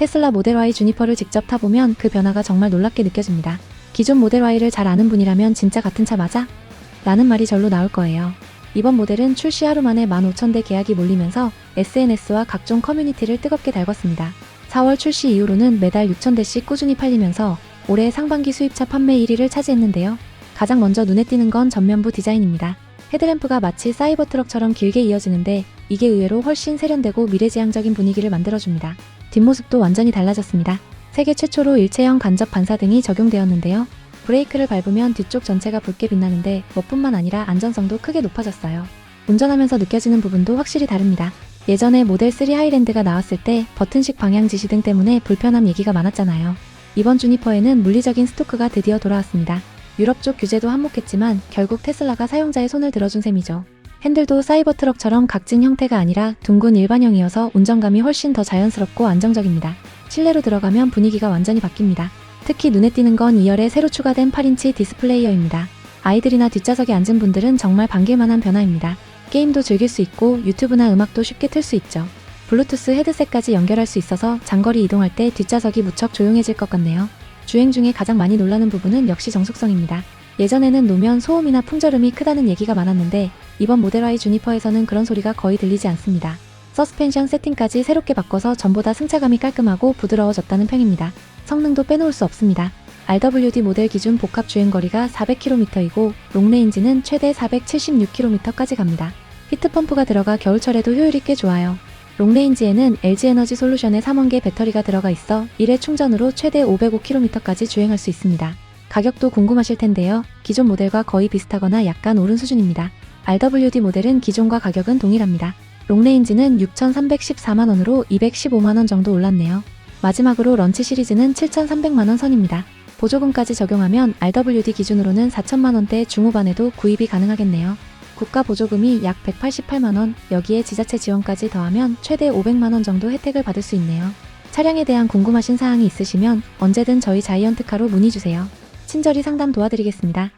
테슬라 모델 Y 주니퍼를 직접 타보면 그 변화가 정말 놀랍게 느껴집니다. 기존 모델 Y를 잘 아는 분이라면 진짜 같은 차 맞아? 라는 말이 절로 나올 거예요. 이번 모델은 출시 하루 만에 15,000대 계약이 몰리면서 SNS와 각종 커뮤니티를 뜨겁게 달궜습니다. 4월 출시 이후로는 매달 6,000대씩 꾸준히 팔리면서 올해 상반기 수입차 판매 1위를 차지했는데요. 가장 먼저 눈에 띄는 건 전면부 디자인입니다. 헤드램프가 마치 사이버 트럭처럼 길게 이어지는데 이게 의외로 훨씬 세련되고 미래지향적인 분위기를 만들어줍니다. 뒷모습도 완전히 달라졌습니다. 세계 최초로 일체형 간접 반사 등이 적용되었는데요. 브레이크를 밟으면 뒤쪽 전체가 붉게 빛나는데 뭐뿐만 아니라 안전성도 크게 높아졌어요. 운전하면서 느껴지는 부분도 확실히 다릅니다. 예전에 모델 3 하이랜드가 나왔을 때 버튼식 방향 지시 등 때문에 불편함 얘기가 많았잖아요. 이번 주니퍼에는 물리적인 스토크가 드디어 돌아왔습니다. 유럽 쪽 규제도 한몫했지만 결국 테슬라가 사용자의 손을 들어준 셈이죠. 핸들도 사이버 트럭처럼 각진 형태가 아니라 둥근 일반형이어서 운전감이 훨씬 더 자연스럽고 안정적입니다. 실내로 들어가면 분위기가 완전히 바뀝니다. 특히 눈에 띄는 건 2열에 새로 추가된 8인치 디스플레이어입니다. 아이들이나 뒷좌석에 앉은 분들은 정말 반길만한 변화입니다. 게임도 즐길 수 있고 유튜브나 음악도 쉽게 틀 수 있죠. 블루투스 헤드셋까지 연결할 수 있어서 장거리 이동할 때 뒷좌석이 무척 조용해질 것 같네요. 주행 중에 가장 많이 놀라는 부분은 역시 정숙성입니다. 예전에는 노면 소음이나 풍절음이 크다는 얘기가 많았는데 이번 모델 Y 주니퍼에서는 그런 소리가 거의 들리지 않습니다. 서스펜션 세팅까지 새롭게 바꿔서 전보다 승차감이 깔끔하고 부드러워졌다는 평입니다. 성능도 빼놓을 수 없습니다. RWD 모델 기준 복합 주행거리가 400km이고 롱레인지는 최대 476km까지 갑니다. 히트펌프가 들어가 겨울철에도 효율이 꽤 좋아요. 롱레인지에는 LG에너지 솔루션의 3원계 배터리가 들어가 있어 1회 충전으로 최대 505km까지 주행할 수 있습니다. 가격도 궁금하실 텐데요. 기존 모델과 거의 비슷하거나 약간 오른 수준입니다. RWD 모델은 기존과 가격은 동일합니다. 롱레인지는 6,314만원으로 215만원 정도 올랐네요. 마지막으로 런치 시리즈는 7,300만원 선입니다. 보조금까지 적용하면 RWD 기준으로는 4천만원대 중후반에도 구입이 가능하겠네요. 국가 보조금이 약 188만원, 여기에 지자체 지원까지 더하면 최대 500만원 정도 혜택을 받을 수 있네요. 차량에 대한 궁금하신 사항이 있으시면 언제든 저희 자이언트카로 문의주세요. 친절히 상담 도와드리겠습니다.